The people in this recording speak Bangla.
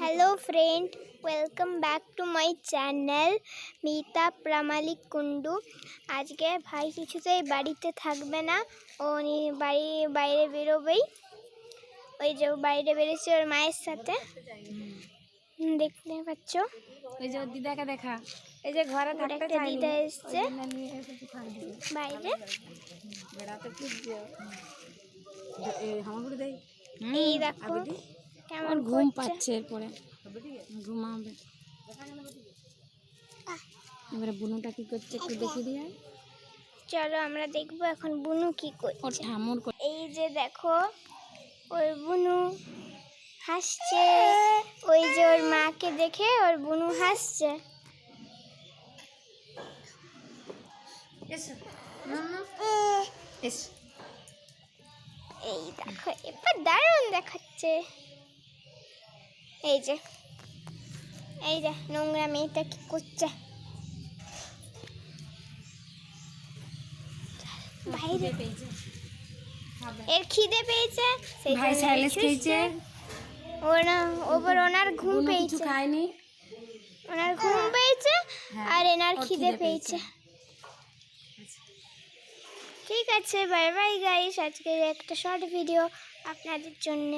Hello friend welcome back to my channel Mita Pramanik Kundu আজকে ভাই কিছুতেই বাড়িতে থাকবে না। ও বাড়ি বাইরে বেরোবেই। ওই যে বাইরে বেরোচ্ছে ওর মায়ের সাথে। দেখতে পাচ্ছ? ওই যে ওর দিদাকে দেখা। এই যে ঘরে থাকতে একটা দিদা এসছে। বাইরে। বেড়াতে এই দেখো। কেমন ঘুম পাচ্ছে এরপরে। ঘুমাবে। এবারে বুনুটা কি করছে একটু দেখি দিয়ে চলো আমরা দেখব এখন বুনু কি করছে। ওর ঠামুর এই যে দেখো ওর বুনু হাসছে। ওই যে ওর মাকে দেখে ওর বুনু হাসছে। এই দেখো এবার দারুণ দেখাচ্ছে। এই যে এই যে নোংরা মেয়েটা কি করছে? বাইরে। এর খিদে পেয়েছে? ভাই ছুটছে। খেয়েছে। ওনা ওপর ওনার ঘুম পেয়েছে। খায়নি। ওনার ঘুম পেয়েছে হ্যাঁ, আর এনার খিদে পেয়েছে। ঠিক আছে বাই বাই গাইস আজকে একটা শর্ট ভিডিও আপনাদের জন্য।